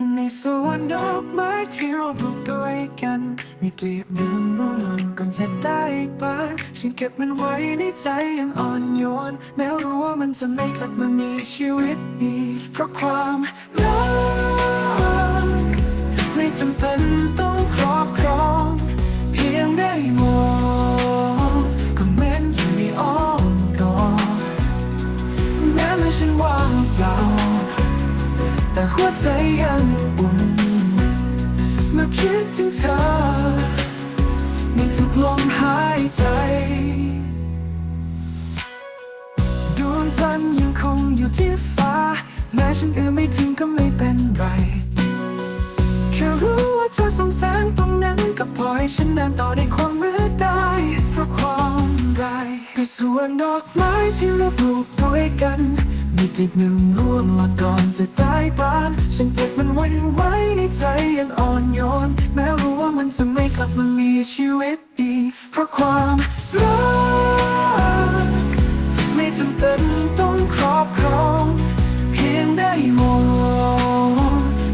ในสวนดอกไม้ที่เราปลูกด้วยกัน มีกลีบหนึ่งร่วงก่อนจะได้บานฉันเก็บมันไว้ในใจอย่างอ่อนโยน แม้รู้ว่ามันจะไม่กลับมามีชีวิตอีกเพราะความรักไม่จำเป็น แต่หัวใจยังอุ่น เมื่อคิดถึงเธอในทุกลมหายใจ ดวงจันทร์ยังคงอยู่ที่ฟ้า แม้ฉันเอื้อมไม่ถึงก็ไม่เป็นไร แค่รู้ว่าเธอส่องแสงตรงนั้นก็ปล่อยฉันเดินต่อในความมืดได้ เพราะความไรไปสวนดอกไม้ที่เราปลูกด้วยกัน มีกลีบหนึ่งร่วงมาก่ นเก็บมันไว้ไว้ในใจยังอ่อนโยน แม้รู้ว่ามันจะไม่กลับมามีชีวิตดี เพราะความรักไม่จำเป็นต้องครอบครอง เพียงได้มอง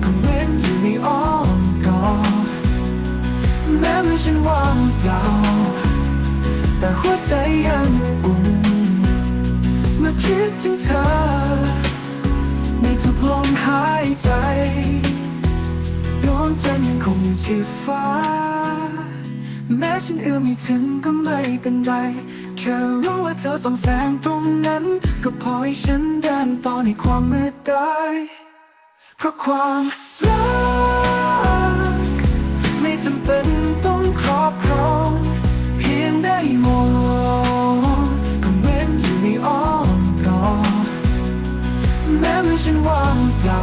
ก็เหมือนอยู่ในอ้อมกอดแม้ไม่ฉันว่างเปล่า แต่หัวใจยัง คงที่ฟ้า แม้ฉันเอื้อมไม่ถึงก็ไม่เป็นไร แค่รู้ว่าเธอส่องแสงตรงนั้น ก็พอให้ฉันเดินต่อในความมืดได้ เพราะความรัก ไม่จำเป็นต้องครอบครองเพียงได้มองก็เหมือนอยู่ในอ้อมกอดแม้ไม่ฉันว่างเปล่า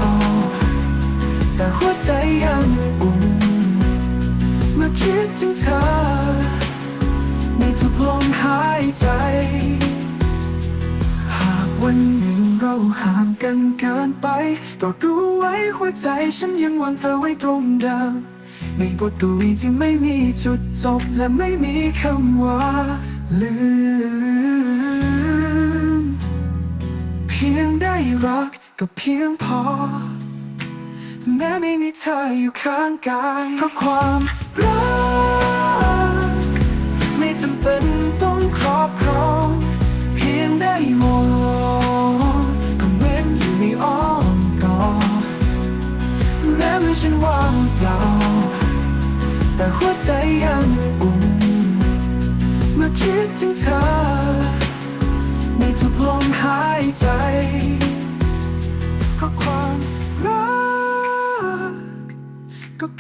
แต่หัวใจยังอุ่น เมื่อคิดถึงเธอ ในทุกลมหายใจ หากวันหนึ่งเราห่างกันเกินไปโปรดรู้ไว้หัวใจฉันยังวางเธอไว้ตรงเดิมในบทกวีที่ไม่มีจุดจบและไม่มีคำว่าลืม เพียงได้รักก็เพียงพอ แม้ไม่มีเธออยู่ข้างกายเพราะความรัก ไม่จำเป็นต้องครอบครอง เพียงได้มองก็เหมือนอยู่ในอ้อมกอดแม้ไม่ฉันว่างเปล่า แต่หัวใจยังอุ่น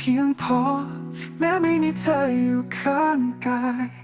พียงพอ แม้ไม่มีเธออยู่ข้างกาย